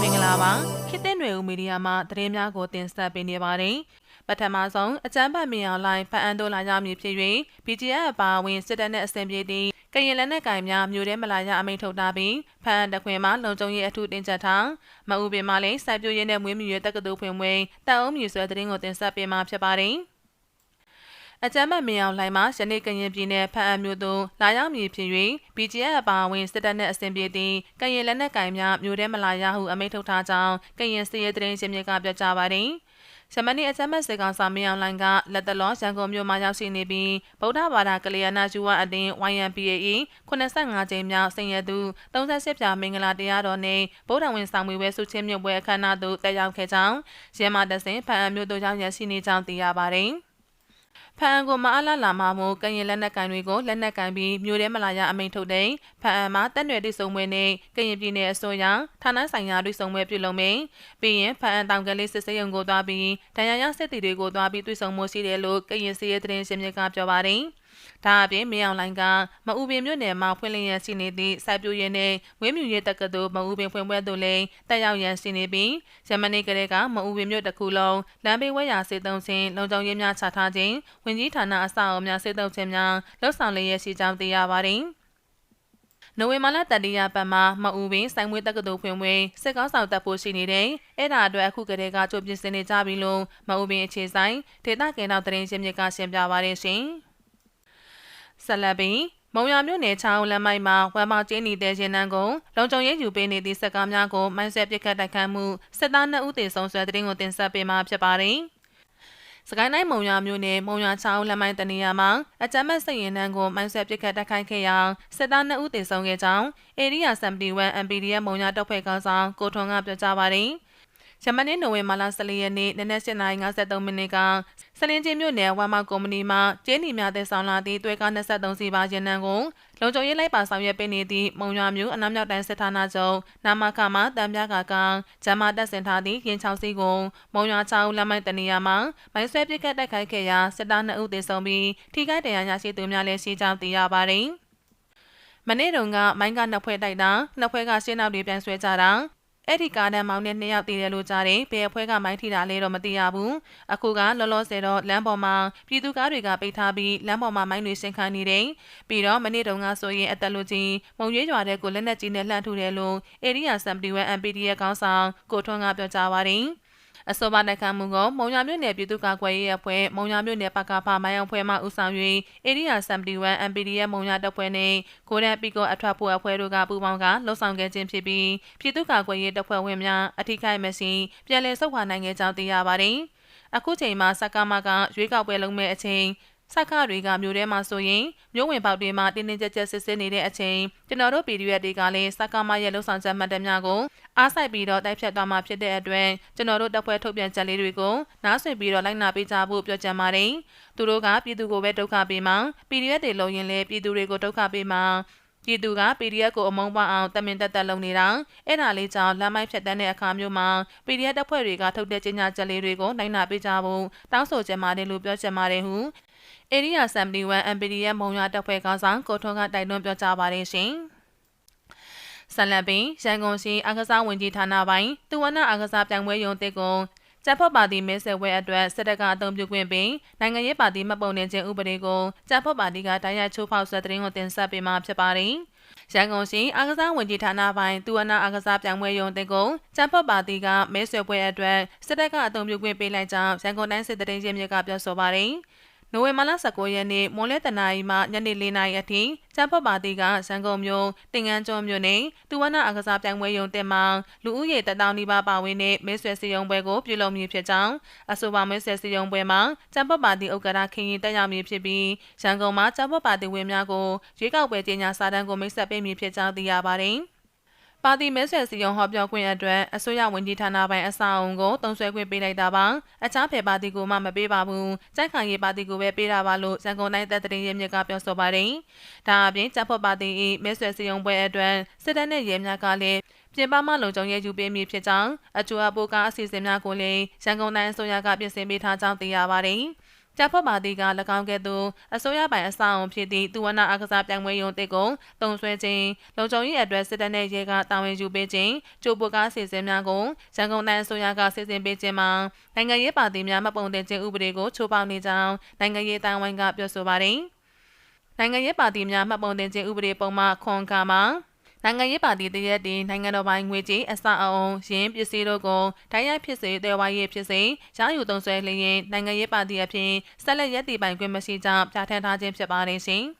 မင်္ဂလာပါခေတ်သစ်ຫນွေဦးမီဒီယာမှသတင်းများကိုတင်ဆက်ပေးနေပါတယ်ပထမဆုံးအကြမ်းဖက်မြေအောင်လိုင်းဖန်အန်တို့လာကြမည်ဖြစ်၍ BGF အပါအဝင်စစ်တပ်နဲ့အဆင်ပြေသည့်ကရင်လက်နက်ကင်များမြို့ထဲမလာရအမိန့်ထုတ်ထားပြီးဖန်တခွင်မှာလုံခြုံရေးအထူးတင်ကြထားမအူပင်မှာလည်းစိုက်ပျိုးရေးနဲ့မွေးမြူရေးတက္ကသိုလ်ဖွင့်ပွဲတပ်အုပ်မြူဆွဲသတင်းကိုတင်ဆက်ပေးမှာဖြစ်ပါတယ် အကြမ်းမဲ့မင်းအောင်လှိုင်မှယနေ့ကရင်ပြည်နယ်ဖအံမြို့သို့လာရောက်မည်ဖြစ်၍ BGF အပါအဝင်စစ်တပ်နှင့်အဆင်ပြေသည့်ကရင်လက်နက်ကင်များမြို့ထဲမလာရဟုအမိန့်ထုတ်ထားကြောင်းကရင်စစ်ရေးသတင်းရှင်မြစ်ကပြောကြားပါသည်။ရှမနီအချမ်းမတ်စေကောင်စာမင်းအောင်လိုင်ကလက်တလောရန်ကုန်မြို့မှာရောက်ရှိနေပြီးဗုဒ္ဓဘာသာကလျာဏယူဝအသင်း YNPAE 85ကြိမ်မြောက်ဆင်ရသူ38ပြာမင်္ဂလာတရားတော်နှင့်ဗုဒ္ဓဝင်ဆောင်မွေပွဲဆုချင်းမြတ်ပွဲအခမ်းအနားသို့တက်ရောက်ခဲ့ကြောင်းရဲမတဆင်ဖအံမြို့သို့ရောက်ရရှိနေကြောင်းသိရပါသည်။ ဖအံကိုမအားလာလာမှမို့ကရင်လက်နက်ကန်တွေကိုလက်နက်ကန်ပြီးမြို့ထဲမလာရအမိန့်ထုတ်တဲ့ဖအံမှာတက်နွယ်တိစုံမွေနဲ့ကရင်ပြည်နယ်အစိုးရဌာနဆိုင်ရာတွေစုံမွေပြုလုပ်မယ်ပြီးရင်ဖအံတောင်ကလေးစစ်စေးရုံကိုသွားပြီးဒဏ်ရာရစစ်တီတွေကိုသွားပြီးတွေ့ဆုံမှုရှိတယ်လို့ကရင်စီရဲသတင်းရှင်မြစ်ကပြောပါတယ်။ ဒါအပြင်မင်းအောင်လိုင်ကမအူပင်မြို့နယ်မှာဖွင့်လျက်ရှိနေသည့်စိုက်ပျိုးရေးနဲ့ဝင်းမြူရေးတက္ကသိုလ်မအူပင်ဖွင့်ပွဲသို့လည်းတက်ရောက်ရန်ရှိနေပြီးယမနေ့ကလေးကမအူပင်မြို့တစ်ခုလုံးလမ်းဘေးဝဲရာစေတုံးခြင်းလုံခြုံရေးများချထားခြင်းဝင်ကြီးဌာနအဆောက်အအုံများစေတုံးခြင်းများလှုပ်ဆောင်လျက်ရှိကြောင်းသိရပါတယ်နိုဝင်ဘာလတတိယပတ်မှာမအူပင်စိုင်းမွေးတက္ကသိုလ်ဖွင့်ပွဲစစ်ကောင်းဆောင်တက်ဖို့ရှိနေတယ်။အဲ့ဒါအတွက်အခုကတည်းကကြိုပြင်ဆင်နေကြပြီလို့မအူပင်အခြေဆိုင်ဒေတာကင်တော်တရင်ချင်းမြစ်ကရှင်းပြပါရရှင်။ ဆက်လက်ပြီးမုံရမြို့နယ်ချောင်းလမ်းမိုက်မှာဝမ်မောင်ကျင်းနေတဲ့ရင်နန်းကိုလုံခြုံရေးယူပေးနေသည့်စက်ကားများကိုမိုင်းဆက်ပစ်ခတ်တိုက်ခတ်မှုစစ်သား2ဦးသေဆုံးဆွဲတဲ့တင်ကိုတင်ဆက်ပေးမှာဖြစ်ပါတယ်။စကိုင်းတိုင်းမုံရမြို့နယ်မုံရချောင်းလမ်းမိုက်တနေရာမှာအကြမ်းမဲ့စစ်ရင်နန်းကိုမိုင်းဆက်ပစ်ခတ်တိုက်ခိုက်ခဲ့ရာစစ်သား2ဦးသေဆုံးခဲ့ကြောင်း Area 71 MPDF မုံရတပ်ဖွဲ့ကောင်ဆောင်ကိုထွန်းကပြောကြားပါတယ်။ ယမနေ့နိုဝင်ဘာလ14ရက်နေ့နနက်7:53မိနစ်ကစလင်းချင်းမြို့နယ်ဝမ်မောက်ကုမ္ပဏီမှကျင်းနီများတဲ့ဆောင်လာသည့်တွဲကား23စီးပါရန်နံကိုလုံခြုံရေးလိုက်ပါဆောင်ရွက်ပေးနေသည့်မုံရွာမြို့အနောက်မြောက်တိုင်းစစ်ဌာနချုပ်နာမခမှတံပြကာကဂျမတက်စင်ထားသည့်ရင်ချောင်းစီကိုမုံရွာချောင်းလက်မိုက်တနေရာမှာမိုင်းဆွဲပစ်ခတ်တိုက်ခိုက်ခဲ့ရာစစ်သား2ဦးသေဆုံးပြီးထိခိုက်ဒဏ်ရာရရှိသူများလည်းရှိကြောင်းသိရပါသည်မနေ့တုန်းကမိုင်းကနှစ်ဖွဲ့တိုက်တာနှစ်ဖွဲ့ကရှင်းနောက်တွေပြန်ဆွဲကြတာ အဲ့ဒီကားတန်းမောင်းနဲ့နှစ်ယောက်တည်တယ်လို့ကြားတယ်ဘယ်အဖွဲ့ကမိုင်းထိတာလဲတော့မသိရဘူးအခုကလောလောဆယ်တော့လမ်းပေါ်မှာပြည်သူကားတွေကပိတ်ထားပြီးလမ်းပေါ်မှာမိုင်းတွေဆင်ခံနေတယ်ပြီးတော့မနေ့တုန်းကဆိုရင်အသက်လူကြီးမုံရွေးရွာတဲ့ကိုလက်နက်ကြီးနဲ့လှမ်းထုတယ်လို့ Area 71 MPD ရဲ့ခေါင်းဆောင်ကိုထွန်းကပြောကြားပါတယ် အဆိုပါတိုက်ခတ်မှုကိုမုံရမြို့နယ်ပြည်သူ့ကာကွယ်ရေးအဖွဲ့မုံရမြို့နယ်ပကဖမိုင်းအောင်ဖွဲ့မှဦးဆောင်၍အေရီယာ71 MPD ရဲ့မုံရတပ်ဖွဲ့နှင့်ကိုရန်ပီကိုအထွတ်ဖို့အဖွဲ့တို့ကပူးပေါင်းကလှုပ်ဆောင်ခဲ့ခြင်းဖြစ်ပြီးပြည်သူ့ကာကွယ်ရေးတပ်ဖွဲ့ဝင်များအထိခိုက်မရှိပြည်လဲဆုတ်ခွာနိုင်ခဲ့ကြောင်းသိရပါတယ်။အခုချိန်မှာစက္ကမကရွေးကောက်ပွဲလုပ်မဲ့အချိန် စက္ကတွေကမြို့ထဲမှာဆိုရင်မြို့ဝင်ပေါက်တွေမှာတင်းတင်းကြပ်ကြပ်စစ်ဆေးနေတဲ့အချိန်ကျွန်တော်တို့ PDF တွေကလည်းစက္ကမရဲ့လှုပ်ဆောင်ချက်မှတ်တမ်းများကိုအားစိုက်ပြီးတော့တိုက်ဖြတ်သွားမှာဖြစ်တဲ့အတွက်ကျွန်တော်တို့တပ်ဖွဲ့ထုတ်ပြန်ချက်လေးတွေကိုနားဆွင့်ပြီးတော့လိုက်နာပေးကြဖို့ပြောကြံပါတယ်။သူတို့ကပြည်သူကိုပဲဒုက္ခပေးမှာ PDF တွေလုံရင်လည်းပြည်သူတွေကိုဒုက္ခပေးမှာ ပြည်သူက PDF ကိုအမုန်းပွားအောင်တမင်တက်တက်လုပ်နေတာအဲ့ဒါလေးကြောင့်လမ်းမိုက်ဖြတ်တန်းတဲ့အခါမျိုးမှာ PDF တပ်ဖွဲ့တွေကထုတ်တဲ့ကြေညာချက်လေးတွေကိုနိုင်နာပေးကြဖို့တောင်းဆိုကြပါတယ်လို့ပြောချင်ပါတယ်ဟု Area 71 MPD ရဲ့မုံရွာတပ်ဖွဲ့ကောင်းဆောင်ကိုထွန်းကတိုက်တွန်းပြောကြားပါတယ်ရှင်။ဆလန်ပင်ရန်ကုန်ရှိအာကစားဝင်ကြီးဌာနပိုင်းသူဝနာအာကစားပြိုင်ပွဲရုံတစ်ကို ကျပ်ဖော့ပါတီမဲဆယ်ဝဲအတွက်စစ်တပ်ကအုံပြုခွင့်ပြီးနိုင်ငံရေးပါတီမှတ်ပုံတင်ခြင်းဥပဒေကိုကျပ်ဖော့ပါတီကတိုက်ရိုက်ချိုးဖောက်ဆွဲတဲ့ကိုတင်ဆက်ပေးမှာဖြစ်ပါတယ်။ရန်ကုန်ရှိအာကစားဝင်ကြီးဌာနပိုင်းသူဝနာအာကစားပြိုင်ပွဲရုံတင်ကိုကျန်းဖတ်ပါတီကမဲဆွယ်ပွဲအတွက်စစ်တပ်ကအုံပြုခွင့်ပေးလိုက်ကြောင်းရန်ကုန်တိုင်းစစ်တရင်ချင်းမြစ်ကပြောဆိုပါတယ်။ နိုဝင်ဘာလ19ရက်နေ့မွန်လဲတနာရီမှညနေ4နာရီအထိကျန်းဖတ်ပါတီကရန်ကုန်မြို့တင်ငန်းကျွန်းမြို့နယ်တူဝနာအကစားပြိုင်ပွဲရုံတင်မှလူဦးရေတထောင်နီးပါးပါဝင်တဲ့မဲဆွယ်စီယုံပွဲကိုပြုလုပ်မည်ဖြစ်ကြောင်းအဆိုပါမဲဆွယ်စီယုံပွဲမှာကျန်းဖတ်ပါတီဥက္ကဋ္ဌခင်ရင်တက်ရောက်မည်ဖြစ်ပြီးရန်ကုန်မှာကျန်းဖတ်ပါတီဝင်များကိုရွေးကောက်ပွဲကြေညာစာတမ်းကိုမိတ်ဆက်ပေးမည်ဖြစ်ကြောင်းသိရပါတယ်။ ပါတီမဲဆွယ်စီယုံဟောပြောခွင့်အတွက်အစိုးရဝန်ကြီးဌာနပိုင်းအဆောက်အုံကိုတုံးဆွဲခွင့်ပေးလိုက်တာပါအခြားဖယ်ပါတီကိုမှမပေးပါဘူးကြိုက်ခံရေးပါတီကိုပဲပေးတာပါလို့စံကုန်တိုင်းသက်တရင်ရဲမြစ်ကပြောဆိုပါတယ်ဒါအပြင်တပ်ဖွဲ့ပါတီ၏မဲဆွယ်စီယုံပွဲအတွက်စစ်တပ်နဲ့ရဲများကလည်းပြင်ပမှလုံခြုံရေးယူပေးမည်ဖြစ်ကြောင်းအကျိုးအပိုးကအစီအစဉ်များကိုလည်းရန်ကုန်တိုင်းအစိုးရကပြင်ဆင်ပေးထားကြောင်းသိရပါတယ်။ ဒကြဖွက်ပါတီက၎င်းကဲ့သို့အစိုးရပိုင်အဆောက်အုံဖြစ်သည့်သူဝနာအားကစားပြိုင်ပွဲရုံတစ်ကိုတုံဆွဲခြင်းလုံခြုံရေးအတွက်စစ်တပ်နှင့်ရဲကတာဝန်ယူပေးခြင်းကြိုးပကားစီစဉ်များကိုရန်ကုန်တိုင်းအစိုးရကစီစဉ်ပေးခြင်းမှာနိုင်ငံရေးပါတီများမပုံတင်ခြင်းဥပဒေကိုချိုးဖောက်နေကြောင်းနိုင်ငံရေးတိုင်းဝိုင်းကပြောဆိုပါတယ်။နိုင်ငံရေးပါတီများမှတ်ပုံတင်ခြင်းဥပဒေပုံမှန်ခွန်ကာမှာ နိုင်ငံရေးပါတီတရက်တည်နိုင်ငံတော်ပိုင်းငွေကြေးအစအအုံရင်းပစ္စည်းတို့ကိုတိုင်းရိုက်ဖြစ်စေတဲဝါရေးဖြစ်စေရယူသုံးဆွဲလျင်နိုင်ငံရေးပါတီအဖြစ်ဆက်လက်ရည်တည်ပိုင်ခွင့်မရှိကြောင်းပြဋ္ဌာန်းထားခြင်းဖြစ်ပါတယ်ရှင်။